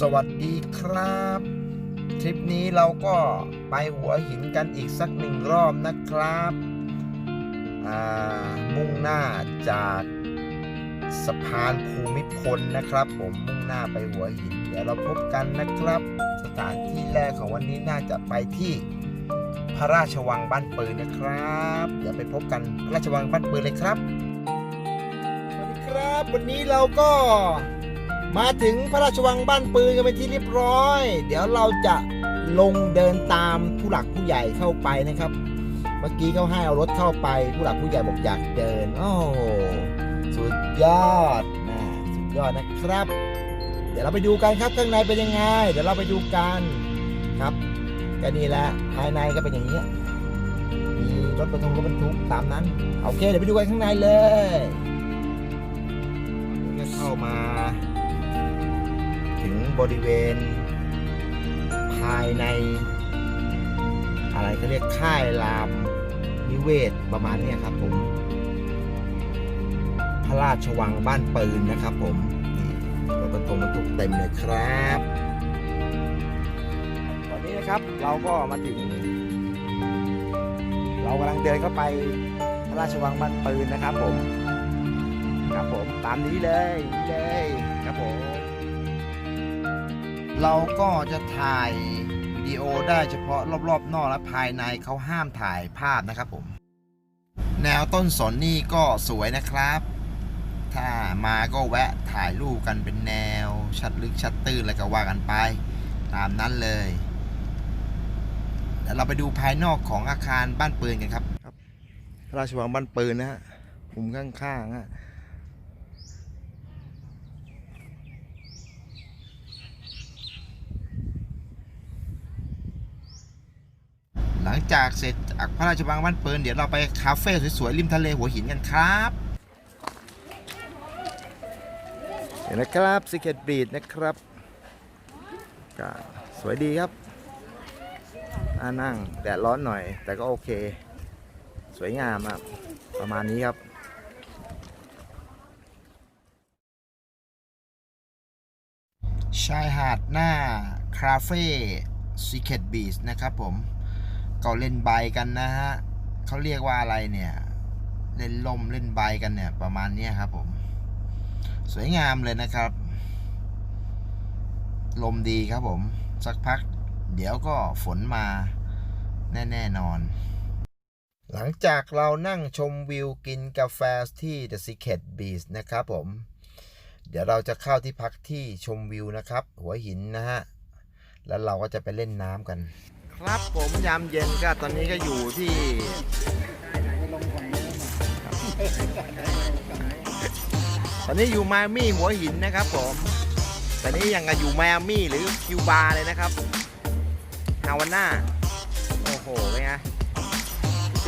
สวัสดีครับ ทริปนี้เราก็ไปหัวหินกันอีกสักหนึ่งรอบนะครับมุ่งหน้าจากสะพานภูมิพลนะครับ ผมมุ่งหน้าไปหัวหิน เดี๋ยวเราพบกันนะครับ สถานที่แรกของวันนี้น่าจะไปที่พระราชวังบ้านปืนนะครับ เดี๋ยวไปพบกันพระราชวังบ้านปืนเลยครับสวัสดีครับ วันนี้เราก็ มาถึงพระราชวังบ้านปืนกันเป็นที่เรียบร้อย เดี๋ยวเราจะลงเดินตามผู้หลักผู้ใหญ่เข้าไปนะครับ เมื่อกี้เขาให้เอารถเข้าไปผู้หลักผู้ใหญ่บอกอยากเดิน โอ้โหสุดยอดนะสุดยอดนะครับ เดี๋ยวเราไปดูกันครับข้างในเป็นยังไง เดี๋ยวเราไปดูกันครับก็นี่แหละภายในก็เป็นอย่างนี้มีรถบรรทุกรถบรรทุกตามนั้นโอเคเดี๋ยวไปดูกันข้างในเลยก็เข้ามา บริเวณ ภายใน อะไรก็เรียกค่ายรามนิเวศประมาณนี้ครับผมพระราชวังบ้านปืนนะครับผมนี่รถบรรทุกบรรทุกเต็มเลยครับ ตอนนี้นะครับเราก็มาถึง เรากำลังเดินเข้าไปพระราชวังบ้านปืนนะครับผม ครับผมตามนี้เลยนี่เลยครับผม เราก็จะถ่ายวิดีโอได้เฉพาะรอบๆ นอกและภายในเขาห้ามถ่ายภาพนะครับผม แนวต้นสนนี่ก็สวยนะครับ ถ้ามาก็แวะถ่ายรูปกันเป็นแนว ชัดลึกชัดตื้นอะไรก็ว่ากันไป ตามนั้นเลยเดี๋ยวเราไปดูภายนอกของอาคารบ้านปืนกันครับ ครับระราชวังบ้านปืนนะฮะมุมข้างๆฮะ หลังจากเสร็จจากพระราชวังบ้านปืนเดี๋ยวเราไปคาเฟ่สวยๆริมทะเลหัวหินกันครับเห็นนะครับสิเกตบีดนะครับก็สวยดีครับน่านั่งแดดร้อนหน่อย แต่ก็โอเค สวยงามครับประมาณนี้ครับชายหาดหน้า คาเฟ่ซีเค t บีชนะครับผม ก็เล่นใบกันนะฮะเขาเรียกว่าอะไรเนี่ย เล่นลมเล่นใบกันเนี่ย ประมาณนี้ครับผม สวยงามเลยนะครับ ลมดีครับผม สักพัก เดี๋ยวก็ฝนมาแน่แน่นอน หลังจากเรานั่งชมวิวกินกาแฟที่ The Secret Beach นะครับผม เดี๋ยวเราจะเข้าที่พักที่ชมวิวนะครับ หัวหินนะฮะ แล้วเราก็จะไปเล่นน้ำกัน ครับผมยามเย็นก็ตอนนี้ก็อยู่ที่ตอนนี้อยู่มามี่หัวหินนะครับผมตอนนี้ยังกับอยู่มามี่หรือคิวบาเลยนะครับฮาวาน่าโอ้โหเป็นไง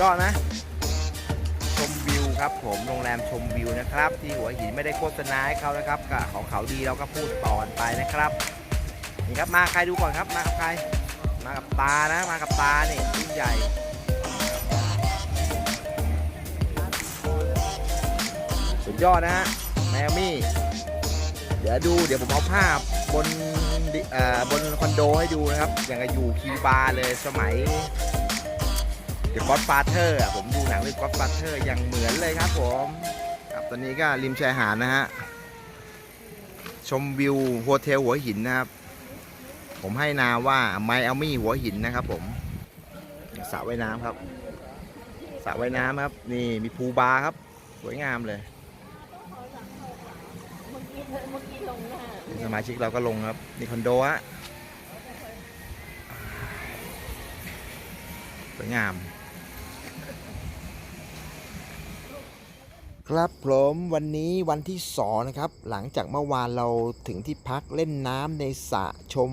ยอดนะชมวิวครับผมโรงแรมชมวิวนะครับ ที่หัวหินไม่ได้โฆษณาให้เขานะครับก็ของเขาดีเราก็พูดต่อนไปนะครับนี่ครับมาใครดูก่อนครับมากับใคร มากับตานะ มากับตาเนี่ยรุ่นใหญ่สุดยอดนะฮะแมวมี่ เดี๋ยวดูเดี๋ยวผมเอาภาพบนเอ่อบนคอนโดให้ดูนะครับ อย่างกับอยู่คิวบาร์เลยสมัย The Godfather อะผมดูหนังเรื่อง Godfather อย่างเหมือนเลยครับผมครับตอนนี้ก็ริมชายหาดนะฮะ ชมวิวโฮเทลหัวหินนะครับ ผมให้นามว่าไมอามี่หัวหินนะครับ ผมสระว่ายน้ำครับสระว่ายน้ำครับ นี่มีพูบาร์ครับ สวยงามเลย สมาชิกเราก็ลงครับ นี่คอนโดฮะสวยงาม ครับผมวันนี้วันที่สองนะครับ หลังจากเมื่อวานเราถึงที่พักเล่นน้ำในสระชม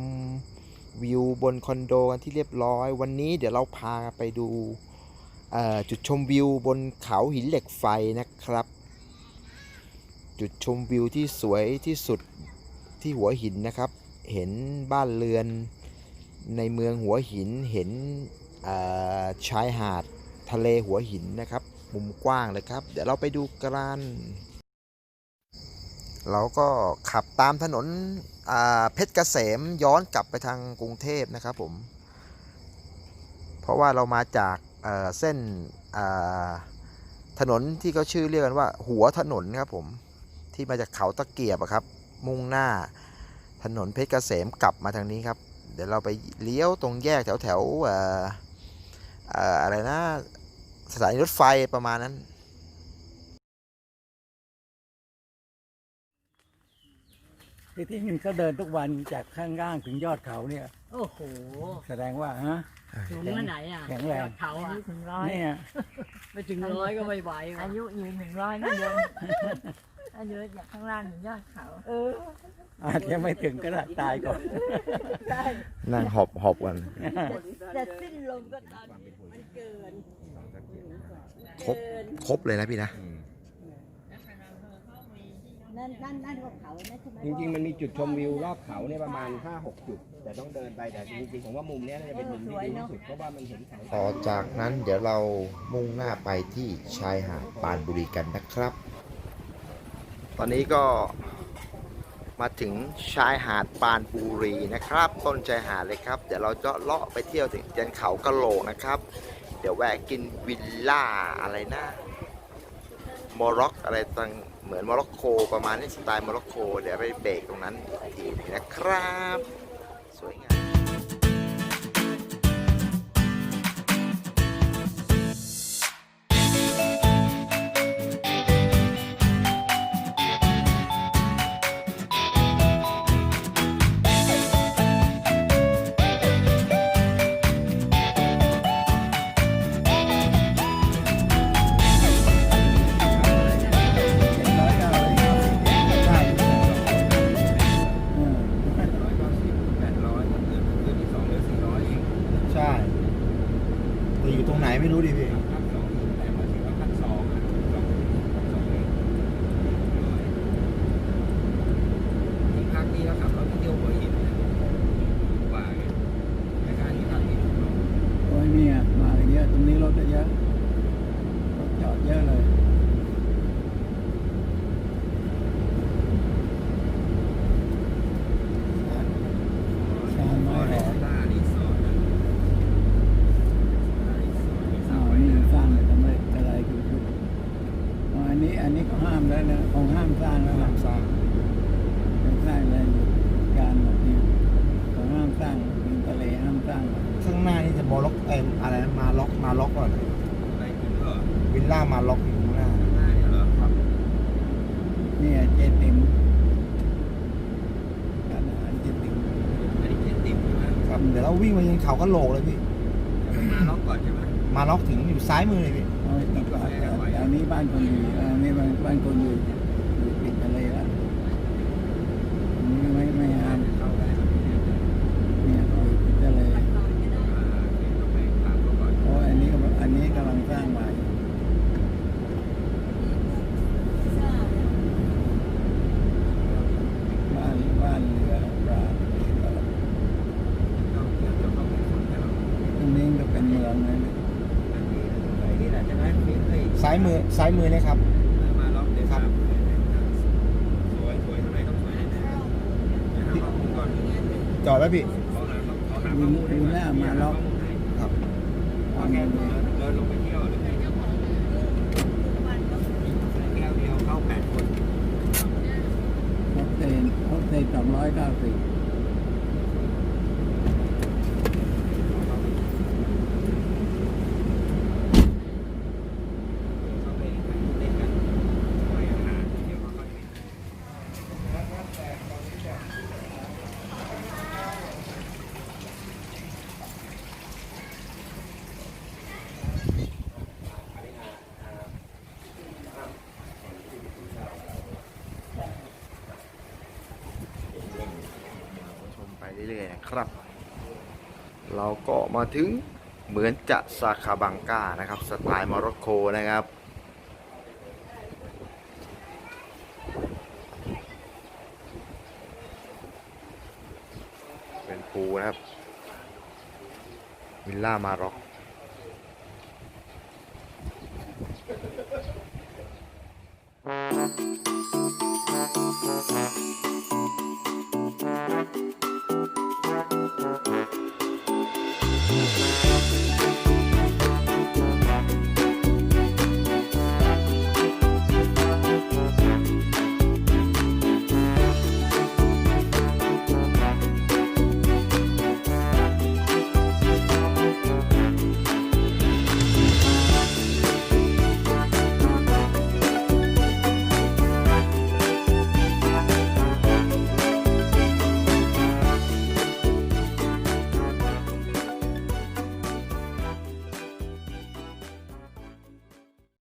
วิวบนคอนโดกันที่เรียบร้อย วันนี้เดี๋ยวเราพาไปดูจุดชมวิวบนเขาหินเหล็กไฟนะครับ จุดชมวิวที่สวยที่สุดที่หัวหินนะครับ เห็นบ้านเรือนในเมืองหัวหินเห็นชายหาดทะเลหัวหินนะครับ มุมกว้างเลยครับ เดี๋ยวเราไปดูกันเราก็ขับตามถนนเพชรเกษมย้อนกลับไปทางกรุงเทพนะครับผม เพราะว่าเรามาจากเเส้นถนนที่เขาชื่อเรียกกันว่า หัวถนนครับผมที่มาจากเขาตะเกียบครับ มุ่งหน้าถนนเพชรเกษมกลับมาทางนี้ครับ เดี๋ยวเราไปเลี้ยวตรงแยกแถวแถวอออะไรนะ สถานีรถไฟประมาณนั้น ที่ที่มันเขาเดินทุกวันจากข้างล่างถึงยอดเขาเนี่ย โอ้โห แสดงว่าฮะ สูงมาไหนอะแข็งแรงเขาอาอะยุถึงร้อยเนี่ยไม่ถึงร้อยก็ไม่ไหวอาอะยุยืนถึงร้อยนั่นเดินอายุจากข้างล่างถึงยอดเขา เอออาจจะไม่ถึงก็ได้ตายก่อนนั่งหอบหอบกันแต่สิ้นลมก็ตอนมันเกิน ครบครบเลยนะพี่นะนั่นนั่นนั่นก็เขานะใช่ไหมจริงๆ มันมีจุดชมวิวรอบเขาเนี่ยประมาณ 5-6 จุด แต่ต้องเดินไปแต่จริงๆผมว่ามุมเนี้ยน่าจะเป็นมุมที่ดีที่สุดเพราะว่ามันเห็นเขา ต่อจากนั้นเดี๋ยวเรามุ่งหน้าไปที่ชายหาดปานบุรีกันนะครับ ตอนนี้ก็มาถึงชายหาดปานบุรีนะครับ ต้นชายหาดเลยครับ เดี๋ยวเราจะเลาะไปเที่ยวถึงยันเขากะโหลกนะครับ เดี๋ยวแวะกินวิลล่าอะไรนะโมร็อกอะไรต่างเหมือนโมร็อกโกประมาณนี้สไตล์โมร็อกโกเดี๋ยวไปเบรกตรงนั้นอีกทีนึงนะครับ สวยงาม ถก็เยอะรถจอดเยอะเลยชานไม้หอมล่ารีสอร์ทนะล่ารีสอร์ทมีสอ๋ระอว่ายนี่น้ำสร้างอะไรอะไรคือคืออ๋ออันนี้อันนี้ก็ห้ามแล้วนะของห้ามสร้างแล้วนะสร้างไม่สร้างอะไรอยู่การหมดอยู่ของห้ามสร้าง ริมทะเลห้ามสร้างข้างหน้านี่จะมอล็อกเอ็มอะไรนะมาล็อกมาล็อกก่อนอะไรขึ้นก็วิลล่ามาล็อกอยู่ข้างหน้าหน้าเนี่ยเหรอครับเนี่ยเจติมร้านอาหารเจติมอันนี้เจ็ดติ่มใช่ไหมครับเดี๋ยวเราวิ่งไปยังเขากะโหลกเลยพี่มาล็อกก่อนใช่ไหมมาล็อกถึงอยู่ซ้ายมือเลยพี่เอาไว้ติดก่อนแต่แต่อันนี้บ้านคนอยู่อันนี้บ้านบ้านคนอยู่อยู่ติดทะเลแล้วอันนี้ไม่ไม่ห้าม เข้าได้ไหม เนี่ยเอาอยู่ติดทะเล อ่าโอเคต้องไปถามเขาก่อน เพราะอันนี้ก็อันนี้กำลังสร้างใหม่บ้านบ้านเรือปลา ต้องเกี่ยวกับต้องเป็นคนใช่ไหม ตรงนี้ก็เป็นเมืองนะ อันนี้ไอ้นี่แหละใช่ไหมมีเอ้ย ซ้ายมือซ้ายมือเลยครับมาล็อกเลยครับสวยสวยเท่าไหร่ต้องสวยแน่ๆเดี๋ยวหาข้อมูลก่อนจอดไว้พี่เขาหาเขาหามีข้อมูลมีหน้ามาล็อกครับว่าแกเดินลงไปเที่ยวหรือไงแก้วเดียวเข้าแปดคนโฮเทลโฮเทลสองร้อยเก้าสิบ เข้าไปเล่นกันไปอาหารเดี๋ยวเขาก็ ชมไปเรื่อยๆ นะครับ เราก็มาถึงเหมือนจะซาคาบังกานะครับ สไตล์โมร็อกโกนะครับเป็นภูนะครับวิลล่ามาร็อกเค